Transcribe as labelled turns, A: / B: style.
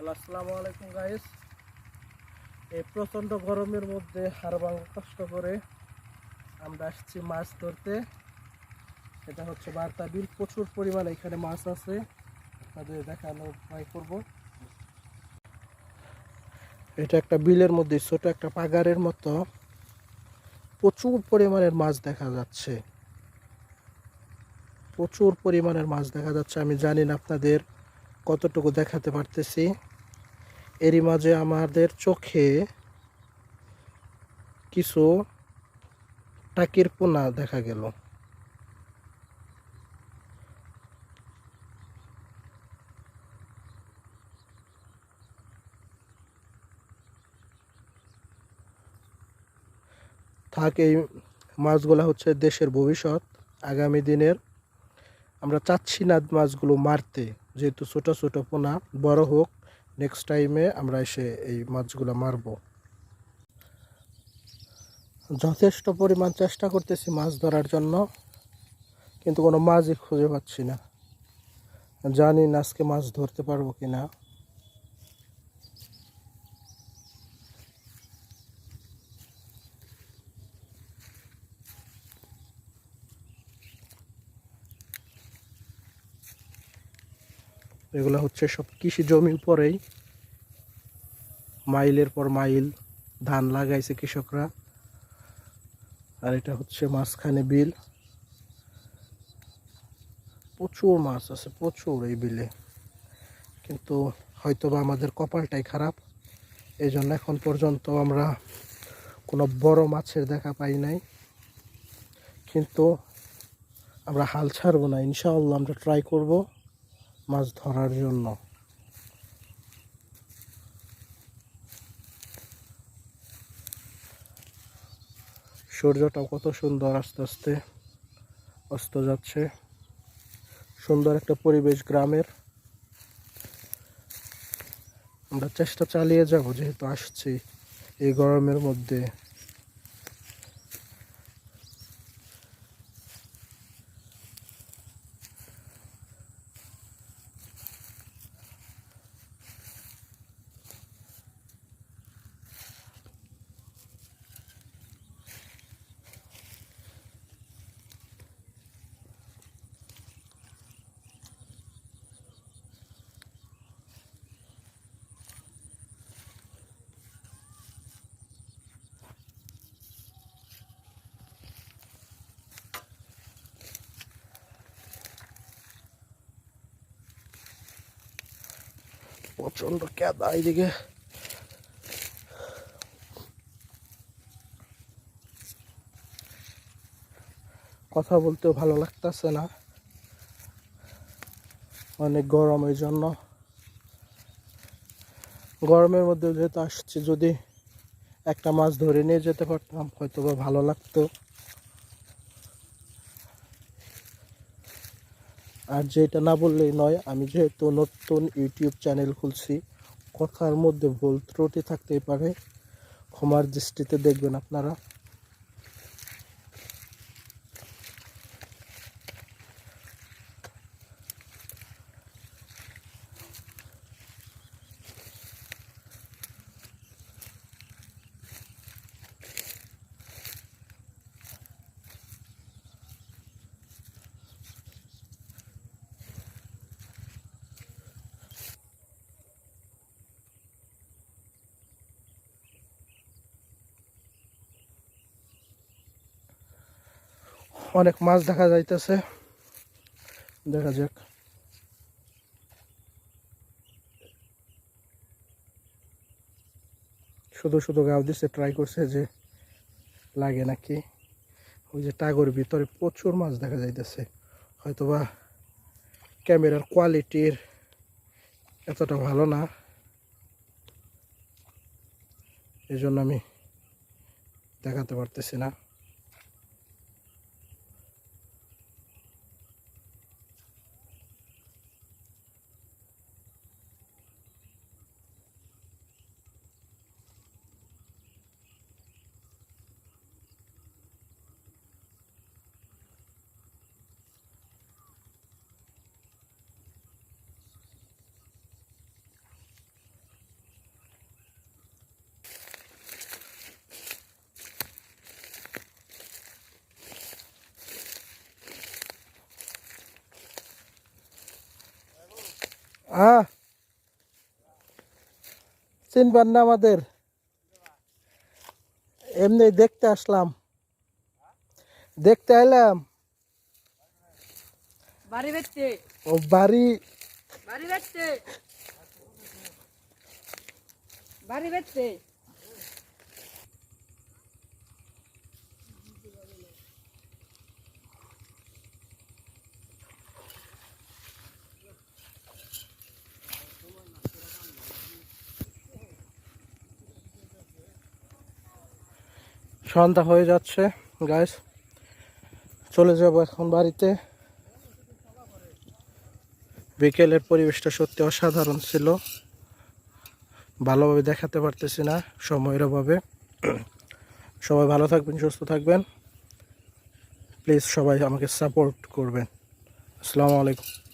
A: Hello, আসসালামু আলাইকুম guys এই প্রচণ্ড গরমের মধ্যে ভাঙা কষ্ট করে আমরা আসছি মাছ ধরতে। এটা হচ্ছে বার্তা বিল প্রচুর পরিমাণে এখানে মাছ আছে। আপনাদের দেখানো ট্রাই করব। এটা একটা বিলের মধ্যে, ছোট একটা পাগারের মতো। প্রচুর পরিমাণের মাছ দেখা যাচ্ছে। প্রচুর পরিমাণের মাছ দেখা যাচ্ছে। আমি জানি না আপনাদের কতটুকু দেখাতে পারতেছি। এরই মাঝে আমাদের চোখে কিছু টাকির পোনা দেখা গেল। থাক, এই মাছগুলা হচ্ছে দেশের ভবিষ্যৎ। আগামী দিনের আমরা চাচ্ছি না মাছগুলো মারতে, যেহেতু ছোট ছোট পোনা, বড় হোক নেক্সট টাইমে আমরা এসে এই মাছগুলো মারব। যথেষ্ট পরিমাণ চেষ্টা করতেছি মাছ ধরার জন্য, কিন্তু কোনো মাছই খুঁজে পাচ্ছি না। জানি না আজকে মাছ ধরতে পারব কি না এগুলো হচ্ছে সব কৃষি জমির উপরেই মাইলের পর মাইল ধান লাগাইছে কৃষকরা। আর এটা হচ্ছে মাঝখানে বিল। প্রচুর মাছ আছে, প্রচুর এই বিলে। কিন্তু হয়তো বা আমাদের কপালটাই খারাপ। এই জন্য এখন পর্যন্ত আমরা কোনো বড় মাছের দেখা পাই নাই। কিন্তু আমরা হাল ছাড়বো না, ইনশাআল্লাহ আমরা ট্রাই করব। মাছ ধরার জন্য। সূর্যটাও কত সুন্দর আস্তে আস্তে অস্ত যাচ্ছে। সুন্দর একটা পরিবেশ গ্রামের। আমরা চেষ্টা চালিয়ে যাব যেহেতু আসছি এই গরমের মধ্যে। প্রচণ্ড কেদা এইদিকে। কথা বলতেও ভালো লাগতেছে না। অনেক গরম এই জন্য গরমের মধ্যে যেহেতু আসছে, যদি একটা মাছ ধরে নিয়ে যেতে পারতাম হয়তো বা ভালো লাগতো। আর যেটা না বললেই নয়, আমি যেহেতু নতুন ইউটিউব চ্যানেল খুলছি, কথার মধ্যে ভুল ত্রুটি থাকতেই পারে। ক্ষমার দৃষ্টিতে দেখবেন আপনারা। অনেক মাছ দেখা যাইতেছে। দেখা যাক। শুধু শুধু গাও দিচ্ছে ট্রাই করছে যে লাগে নাকি। ওই যে টাগর ভিতরে প্রচুর মাছ দেখা যাইতেছে। হয়তোবা ক্যামেরার কোয়ালিটির এতটা ভালো না। এই জন্য আমি দেখাতে পারতেছি না। হ্যাঁ। চিনবেন না আমাদের। এমনি দেখতে আসলাম। দেখতে এলাম। ও বাড়ি।
B: বাড়ি বাড়ি
A: সন্ধ্যা হয়ে যাচ্ছে গাইস চলে যাব এখন বাড়িতে। বিকেলের পরিবেশটা সত্যি অসাধারণ ছিল। ভালোভাবে দেখাতে পারতেছি না সময়ের অভাবে। সবাই ভালো থাকবেন, সুস্থ থাকবেন। প্লিজ সবাই আমাকে সাপোর্ট করবেন। আসসালামু আলাইকুম।